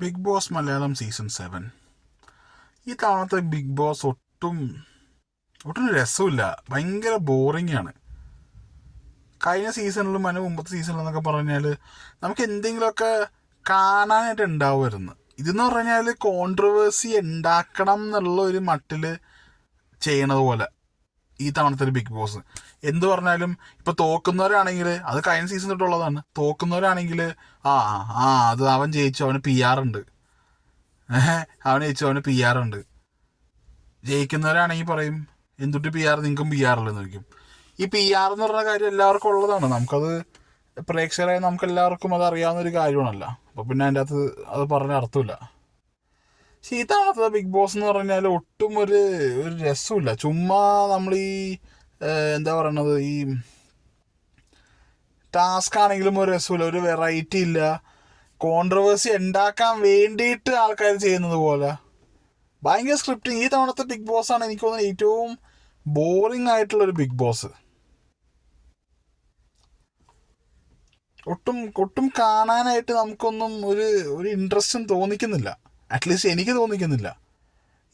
Bigg Boss Malayalam season seven ഈ തവണത്തെ big boss ഒട്ടും ഒട്ടും രസമില്ല ഭയങ്കര ബോറിംഗ് ആണ്. കഴിഞ്ഞ സീസണിലും അതിന് മുമ്പത്തെ സീസണിലും എന്നൊക്കെ പറഞ്ഞാൽ നമുക്ക് എന്തെങ്കിലുമൊക്കെ കാണാനായിട്ട് ഉണ്ടാവുമായിരുന്നു. ഇതെന്ന് പറഞ്ഞാൽ കോൺട്രവേഴ്സി ഉണ്ടാക്കണം എന്നുള്ള ഒരു മട്ടിൽ ചെയ്യണത് പോലെ. ഈ തവണത്തെ ഒരു ബിഗ് ബോസ്. എന്ത് പറഞ്ഞാലും ഇപ്പൊ തോക്കുന്നവരാണെങ്കിൽ അത് കഴിഞ്ഞ സീസൺ തൊട്ടുള്ളതാണ്. തോക്കുന്നവരാണെങ്കിൽ ആ ആ, അത് അവൻ ജയിച്ചു അവന് പി ആർ ഉണ്ട്. അവൻ ജയിച്ചു അവന് പി ആർ ഉണ്ട്. ജയിക്കുന്നവരാണെങ്കിൽ പറയും എന്തുട്ട് പി ആർ നിങ്ങൾക്കും പി ആർ ഉള്ളതെന്ന് ചോദിക്കും. ഈ പി ആർ എന്ന് പറഞ്ഞ കാര്യം എല്ലാവർക്കും ഉള്ളതാണ്. നമുക്കത് പ്രേക്ഷകരായ നമുക്ക് എല്ലാവർക്കും അത് അറിയാവുന്ന ഒരു കാര്യമാണല്ലോ. അപ്പൊ പിന്നെ അതിന്റെ അകത്ത് അത് പറഞ്ഞ അർത്ഥമില്ല. ഈ ബിഗ് ബോസ് എന്ന് പറഞ്ഞാൽ ഒട്ടും ഒരു ഒരു രസമില്ല ചുമ്മാ നമ്മൾ ഈ എന്താ പറയണത് ഈ ടാസ്ക് ആണെങ്കിലും ഒരു രസമില്ല ഒരു വെറൈറ്റി ഇല്ല. കോൺട്രവേഴ്സി ഉണ്ടാക്കാൻ വേണ്ടിയിട്ട് ആൾക്കാർ ചെയ്യുന്നത് പോലെ. ഭയങ്കര സ്ക്രിപ്റ്റിംഗ് ഈ തവണത്തെ ബിഗ് ബോസ് ആണ് എനിക്ക് തോന്നുന്നത് ഏറ്റവും ബോറിംഗ് ആയിട്ടുള്ള ഒരു ബിഗ് ബോസ്. ഒട്ടും ഒട്ടും കാണാനായിട്ട് നമുക്കൊന്നും ഒരു ഒരു ഇൻട്രസ്റ്റും തോന്നിക്കുന്നില്ല. അറ്റ്ലീസ്റ്റ് എനിക്ക് തോന്നിക്കുന്നില്ല.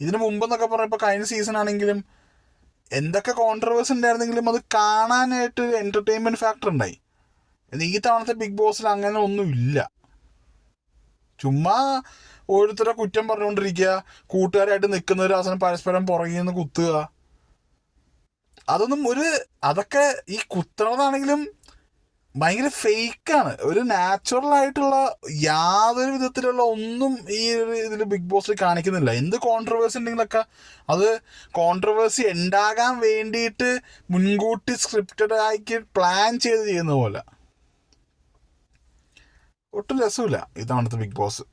ഇതിനു മുമ്പെന്നൊക്കെ പറഞ്ഞപ്പോൾ കഴിഞ്ഞ സീസൺ ആണെങ്കിലും എന്തൊക്കെ കോൺട്രവേഴ്സി ഉണ്ടായിരുന്നെങ്കിലും അത് കാണാനായിട്ട് ഒരു എന്റർടൈൻമെന്റ് ഫാക്ടർ ഉണ്ടായി. എന്നാൽ ഈ തവണത്തെ ബിഗ് ബോസിൽ അങ്ങനെ ഒന്നും ഇല്ല. ചുമ്മാ ഓരോരുത്തരെ കുറ്റം പറഞ്ഞുകൊണ്ടിരിക്കുക കൂട്ടുകാരായിട്ട് നിൽക്കുന്നവർ അവസാനം പരസ്പരം പുറകിൽ നിന്ന് കുത്തുക. അതൊന്നും ഒരു അതൊക്കെ ഈ കുത്തണതാണെങ്കിലും ഭയങ്കര ഫേക്കാണ് ഒരു നാച്ചുറൽ ആയിട്ടുള്ള യാതൊരു വിധത്തിലുള്ള ഒന്നും ഈ ഒരു ഇതിൽ ബിഗ് ബോസിൽ കാണിക്കുന്നില്ല. എന്ത് കോൺട്രവേഴ്സി ഉണ്ടെങ്കിലൊക്കെ അത് കോൺട്രവേഴ്സി ഉണ്ടാകാൻ വേണ്ടിയിട്ട് മുൻകൂട്ടി സ്ക്രിപ്റ്റഡ് ആക്കി പ്ലാൻ ചെയ്ത് ചെയ്യുന്ന പോലെ. ഒട്ടും രസമില്ല ഇത്തവണത്തെ ബിഗ് ബോസ്